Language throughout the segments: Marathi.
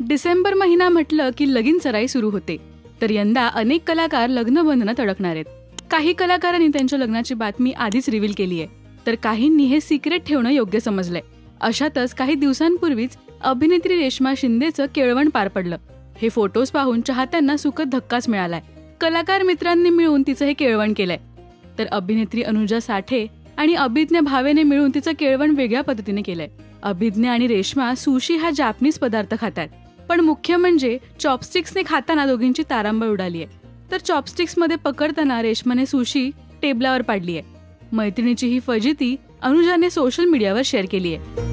डिसेंबर महिना म्हटलं की लगीन सराई सुरू होते. तर यंदा अनेक कलाकार लग्नबंधनात अडकणार आहेत. काही कलाकारांनी त्यांच्या लग्नाची बातमी आधीच रिव्हील केली आहे तर काहींनी हे सिक्रेट ठेवणं योग्य समजलंय. अशातच काही दिवसांपूर्वीच अभिनेत्री रेश्मा शिंदेचं केळवण पार पडलं. हे फोटोज पाहून चाहत्यांना सुखद धक्काच मिळालाय. कलाकार मित्रांनी मिळून तिचं हे केळवण केलंय. तर अभिनेत्री अनुजा साठे आणि अभिज्ञ भावेने मिळून तिचं केळवण वेगळ्या पद्धतीने केलंय. अभिज्ञ आणि रेश्मा सुशी हा जापनीज पदार्थ खातात पण मुख्य म्हणजे चॉपस्टिक्सने खाताना दोघींची तारांबळ उडाली आहे तर चॉपस्टिक्समध्ये पकडताना रेश्माने सुशी टेबलावर पाडली आहे मैत्रिणीची ही फजिती अनुजाने सोशल मीडियावर शेअर केली आहे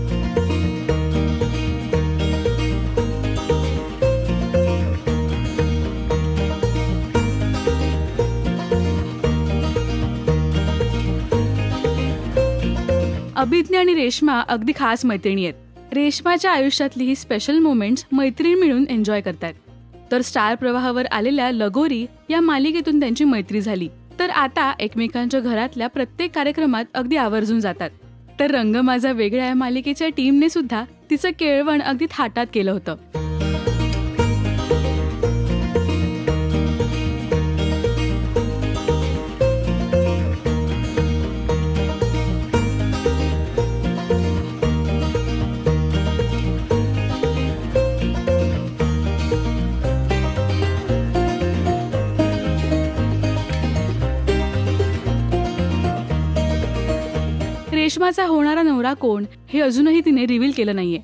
अभिज्ञ आणि रेश्मा अगदी खास मैत्रिणी आहेत. रेश्माच्या आयुष्यातली ही स्पेशल मोमेंट्स मैत्रीण मिळून एन्जॉय करतात. तर स्टार प्रवाहावर आलेल्या लगोरी या मालिकेतून त्यांची मैत्री झाली. तर आता एकमेकांच्या घरातल्या प्रत्येक कार्यक्रमात अगदी आवर्जून जातात. तर रंग माझा वेगळ्या या मालिकेच्या टीमने सुद्धा तिचं केळवण अगदी थाटात केलं होतं. रेशमाचा होणारा नवरा कोण हे अजूनही तिने रिव्हील केलं नाहीये.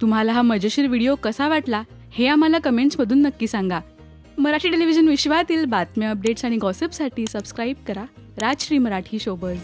तुम्हाला हा मजेशीर व्हिडिओ कसा वाटला हे आम्हाला कमेंट्समधून नक्की सांगा. मराठी टेलिव्हिजन विश्वातील बातम्या अपडेट्स आणि गॉसिपसाठी सबस्क्राईब करा. राजश्री मराठी शोबज